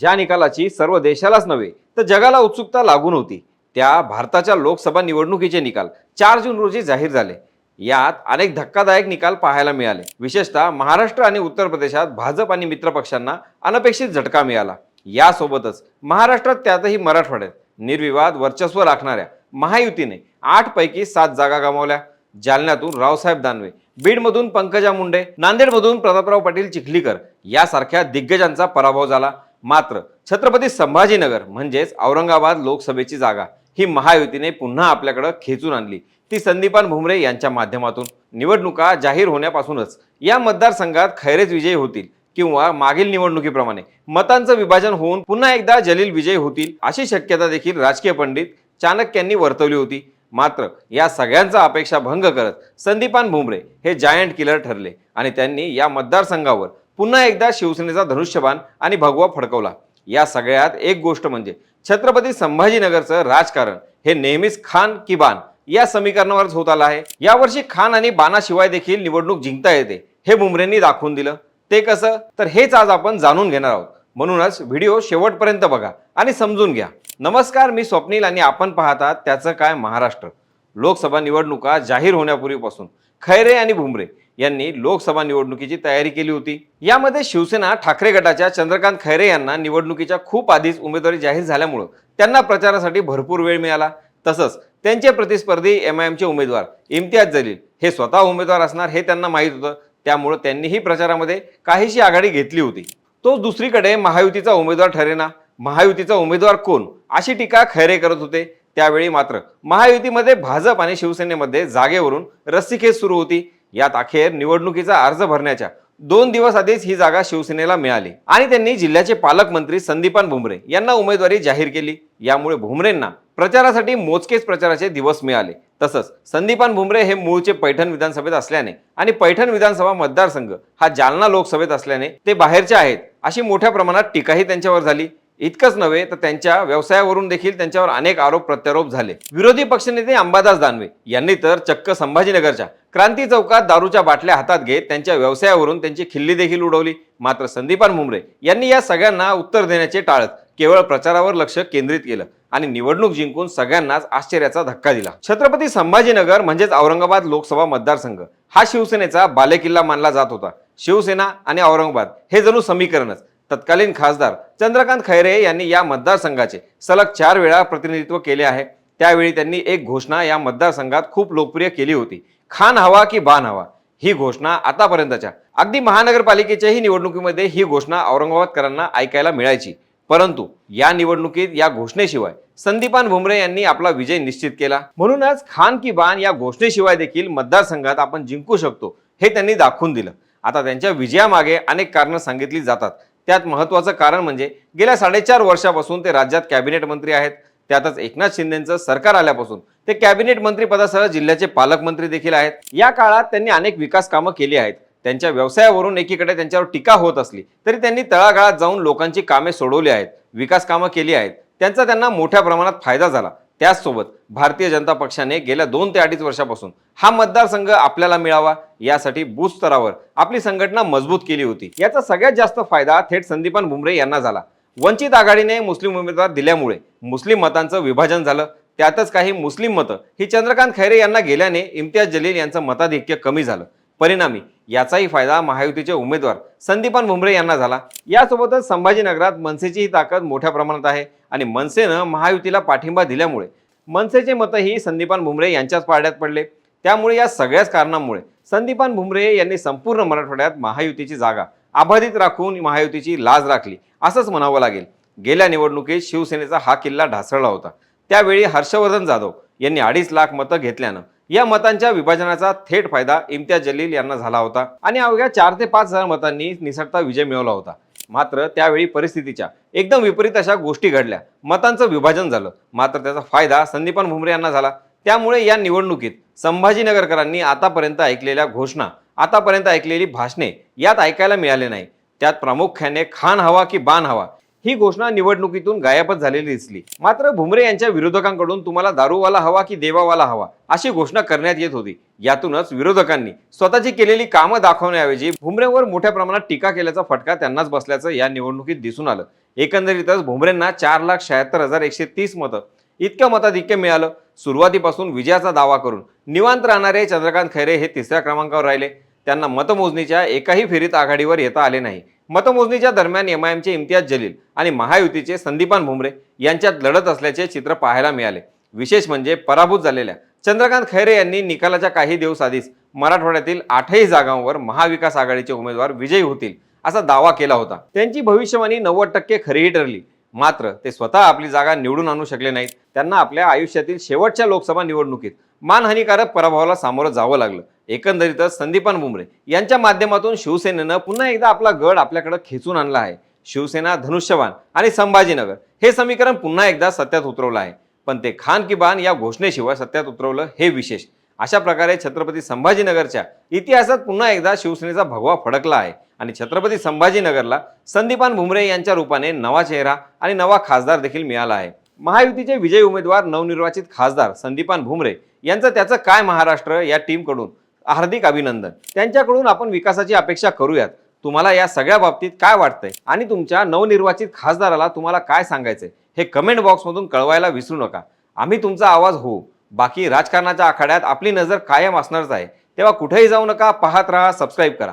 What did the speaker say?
ज्या निकालाची सर्व देशालाच नव्हे तर जगाला उत्सुकता लागून होती. त्या भारताच्या लोकसभा निवडणुकीचे निकाल चार जून रोजी जाहीर झाले. यात अनेक धक्कादायक निकाल पाहायला मिळाले. विशेषतः महाराष्ट्र आणि उत्तर प्रदेशात भाजप आणि मित्र पक्षांना अनपेक्षित झटका मिळाला. यासोबतच महाराष्ट्रात त्यातही मराठवाड्यात निर्विवाद वर्चस्व राखणाऱ्या महायुतीने आठ पैकी सात जागा गमावल्या. जालन्यातून रावसाहेब दानवे बीडमधून पंकजा मुंडे नांदेडमधून प्रतापराव पाटील चिखलीकर यासारख्या दिग्गजांचा पराभव झाला. मात्र छत्रपती संभाजीनगर म्हणजेच औरंगाबाद लोकसभेची जागा ही महायुतीने पुन्हा आपल्याकडे खेचून आणली. ती संदीपान भुमरे यांच्या माध्यमातून. निवडणुका जाहीर होण्यापासूनच या मतदारसंघात खैरेच विजयी होतील किंवा मागील निवडणुकीप्रमाणे मतांचं विभाजन होऊन पुन्हा एकदा जलील विजयी होतील अशी शक्यता देखील राजकीय पंडित चाणक्यांनी वर्तवली होती. मात्र या सगळ्यांचा अपेक्षा भंग करत संदीपान भुमरे हे जायंट किलर ठरले आणि त्यांनी या मतदारसंघावर पुन्हा एकदा शिवसेनेचा धनुष्यबाण आणि भगवा फडकवला. या सगळ्यात एक गोष्ट म्हणजे छत्रपती संभाजीनगरचं राजकारण हे नेहमीच खान की बाण या समीकरणावरच होत आलं आहे. यावर्षी खान आणि बाणाशिवाय देखील निवडणूक जिंकता येते हे मुंबरेंनी दाखवून दिलं. ते कसं? तर हेच आज आपण जाणून घेणार आहोत. म्हणूनच व्हिडिओ शेवटपर्यंत बघा आणि समजून घ्या. नमस्कार मी स्वप्नील आणि आपण पाहतात त्याचं काय महाराष्ट्र. लोकसभा निवडणुका जाहीर होण्यापूर्वीपासून खैरे आणि भुमरे यांनी लोकसभा निवडणुकीची तयारी केली होती. यामध्ये शिवसेना ठाकरे गटाच्या चंद्रकांत खैरे यांना निवडणुकीच्या खूप आधीच उमेदवारी जाहीर झाल्यामुळं त्यांना प्रचारासाठी भरपूर वेळ मिळाला. तसंच त्यांचे प्रतिस्पर्धी एम आय एमचे उमेदवार इम्तियाज जलील हे स्वतः उमेदवार असणार हे त्यांना माहीत होतं. त्यामुळं त्यांनीही प्रचारामध्ये काहीशी आघाडी घेतली होती. तो दुसरीकडे महायुतीचा उमेदवार ठरेना. महायुतीचा उमेदवार कोण? अशी टीका खैरे करत होते. त्यावेळी मात्र महायुतीमध्ये भाजप आणि शिवसेनेमध्ये जागेवरून रस्सीखेच सुरू होती. यात अखेर निवडणुकीचा अर्ज भरण्याच्या दोन दिवस आधीच ही जागा शिवसेनेला मिळाली. आणि त्यांनी जिल्ह्याचे पालकमंत्री संदीपान भुमरे यांना उमेदवारी जाहीर केली. यामुळे भुमरेंना प्रचारासाठी मोजकेच प्रचाराचे दिवस मिळाले. तसंच संदीपान भुमरे हे मूळचे पैठण विधानसभेत असल्याने आणि पैठण विधानसभा मतदारसंघ हा जालना लोकसभेत असल्याने ते बाहेरचे आहेत अशी मोठ्या प्रमाणात टीकाही त्यांच्यावर झाली. इतकंच नव्हे तर त्यांच्या व्यवसायावरून देखील त्यांच्यावर अनेक आरोप प्रत्यारोप झाले. विरोधी पक्षनेते अंबादास दानवे यांनी तर चक्क संभाजीनगरच्या क्रांती चौकात दारूच्या बाटल्या हातात घेत त्यांच्या व्यवसायावरून त्यांची खिल्ली देखील उडवली. मात्र संदीपान मुंबरे यांनी या सगळ्यांना उत्तर देण्याचे टाळत केवळ प्रचारावर लक्ष केंद्रित केलं आणि निवडणूक जिंकून सगळ्यांनाच आश्चर्याचा धक्का दिला. छत्रपती संभाजीनगर म्हणजेच औरंगाबाद लोकसभा मतदारसंघ हा शिवसेनेचा बालेकिल्ला मानला जात होता. शिवसेना आणि औरंगाबाद हे जणू समीकरणच. तत्कालीन खासदार चंद्रकांत खैरे यांनी या मतदारसंघाचे सलग चार वेळा प्रतिनिधित्व केले आहे. त्यावेळी त्यांनी एक घोषणा या मतदारसंघात खूप लोकप्रिय केली होती. खान हवा की बाण हवा? ही घोषणा आतापर्यंतच्या अगदी महानगरपालिकेच्याही निवडणुकीमध्ये ही घोषणा औरंगाबादकरांना ऐकायला मिळायची. परंतु या निवडणुकीत या घोषणेशिवाय संदीपान भुमरे यांनी आपला विजय निश्चित केला. म्हणूनच खान की बाण या घोषणेशिवाय देखील मतदारसंघात आपण जिंकू शकतो हे त्यांनी दाखवून दिलं. आता त्यांच्या विजयामागे अनेक कारणं सांगितली जातात. त्यात महत्त्वाचं कारण म्हणजे गेल्या साडेचार वर्षापासून ते राज्यात कॅबिनेट मंत्री आहेत. त्यातच एकनाथ शिंदेचं सरकार आल्यापासून ते कॅबिनेट मंत्रीपदासह जिल्ह्याचे पालकमंत्री देखील आहेत. या काळात त्यांनी अनेक विकास कामं केली आहेत. त्यांच्या व्यवसायावरून एकीकडे त्यांच्यावर टीका होत असली तरी त्यांनी तळागाळात जाऊन लोकांची कामे सोडवली आहेत. विकास कामं केली आहेत. त्यांचा त्यांना मोठ्या प्रमाणात फायदा झाला. त्याचसोबत भारतीय जनता पक्षाने गेल्या दोन ते अडीच वर्षापासून हा मतदारसंघ आपल्याला मिळावा यासाठी बूथ स्तरावर आपली संघटना मजबूत केली होती. याचा सगळ्यात जास्त फायदा थेट संदीपान भुमरे यांना झाला. वंचित आघाडीने मुस्लिम उमेदवार दिल्यामुळे मुस्लिम मतांचं विभाजन झालं. त्यातच काही मुस्लिम मतं ही चंद्रकांत खैरे यांना गेल्याने इम्तियाज जलील यांचं मताधिक्य कमी झालं. परिणामी याचाही फायदा महायुतीचे उमेदवार संदीपान भुमरे यांना झाला. यासोबतच संभाजीनगरात मनसेची ही ताकद मोठ्या प्रमाणात आहे. आणि मनसेनं महायुतीला पाठिंबा दिल्यामुळे मनसेचे मतही संदीपान भुमरे यांच्याच पारड्यात पडले. त्यामुळे या सगळ्याच कारणांमुळे संदीपान भुमरे यांनी संपूर्ण मराठवाड्यात महायुतीची जागा अबाधित राखून महायुतीची लाज राखली असंच म्हणावं लागेल. गेल्या निवडणुकीत शिवसेनेचा हा किल्ला ढासळला होता. त्यावेळी हर्षवर्धन जाधव यांनी अडीच लाख मतं घेतल्यानं या मतांच्या विभाजनाचा थेट फायदा इम्तियाज जलील यांना झाला होता. आणि अवघ्या चार ते पाच हजार मतांनी निसटता विजय मिळवला होता. मात्र त्यावेळी परिस्थितीच्या एकदम विपरीत अशा गोष्टी घडल्या. मतांचं विभाजन झालं. मात्र त्याचा फायदा संदीपान भुमरे यांना झाला. त्यामुळे या निवडणुकीत संभाजीनगरकरांनी आतापर्यंत ऐकलेल्या घोषणा आतापर्यंत ऐकलेली भाषणे यात ऐकायला मिळाले नाही. त्यात प्रामुख्याने खान हवा की बाण हवा ही घोषणा निवडणुकीतून गायबच झालेली दिसली. मात्र भुमरे यांच्या विरोधकांकडून तुम्हाला दारूवाला हवा की देवावाला हवा अशी घोषणा करण्यात येत होती. यातूनच विरोधकांनी स्वतःची केलेली कामं दाखवण्याऐवजी भुमरेवर मोठ्या प्रमाणात टीका केल्याचा फटका त्यांनाच बसल्याचं या निवडणुकीत दिसून आलं. एकंदरीतच भुमरेंना चार लाख शहात्तर हजार एकशे तीस मतं इतक्या मताधिक्य मिळालं. सुरुवातीपासून विजयाचा दावा करून निवांत राहणारे चंद्रकांत खैरे हे तिसऱ्या क्रमांकावर राहिले. त्यांना मतमोजणीच्या एकाही फेरीत आघाडीवर येता आले नाही. मतमोजणीच्या दरम्यान एमआयएमचे इम्तियाज जलील आणि महायुतीचे संदीपान भुमरे यांच्यात लढत असल्याचे चित्र पाहायला मिळाले. विशेष म्हणजे पराभूत झालेल्या चंद्रकांत खैरे यांनी निकालाच्या काही दिवस आधीच मराठवाड्यातील आठही जागांवर महाविकास आघाडीचे उमेदवार विजयी होतील असा दावा केला होता. त्यांची भविष्यवाणी नव्वद टक्के खरीही ठरली. मात्र ते स्वतः आपली जागा निवडून आणू शकले नाहीत. त्यांना आपल्या आयुष्यातील शेवटच्या लोकसभा निवडणुकीत मानहानिकारक पराभवाला सामोरं जावं लागलं. एकंदरीतच संदीपान बुमरे यांच्या माध्यमातून शिवसेनेनं पुन्हा एकदा आपला गड आपल्याकडे खेचून आणला आहे. शिवसेना धनुष्यवान आणि संभाजीनगर हे समीकरण पुन्हा एकदा सत्यात उतरवलं आहे. पण ते खान की बान या घोषणेशिवाय सत्यात उतरवलं हे विशेष. अशा प्रकारे छत्रपती संभाजीनगरच्या इतिहासात पुन्हा एकदा शिवसेनेचा भगवा फडकला आहे. आणि छत्रपती संभाजीनगरला संदीपान भुमरे यांच्या रूपाने नवा चेहरा आणि नवा खासदार देखील मिळाला आहे. महायुतीचे विजयी उमेदवार नवनिर्वाचित खासदार संदीपान भुमरे यांचं त्याचं काय महाराष्ट्र या टीमकडून? हार्दिक अभिनंदन. त्यांच्याकडून आपण विकासाची अपेक्षा करूयात. तुम्हाला या सगळ्या बाबतीत काय वाटतंय? आणि तुमच्या नवनिर्वाचित खासदाराला तुम्हाला काय सांगायचंय? हे कमेंट बॉक्समधून कळवायला विसरू नका. आम्ही तुमचा आवाज होऊ. बाकी राजकारणाच्या आखाड्यात आपली नजर कायम असणारच आहे. तेव्हा कुठेही जाऊ नका पाहत राहा सबस्क्राईब करा.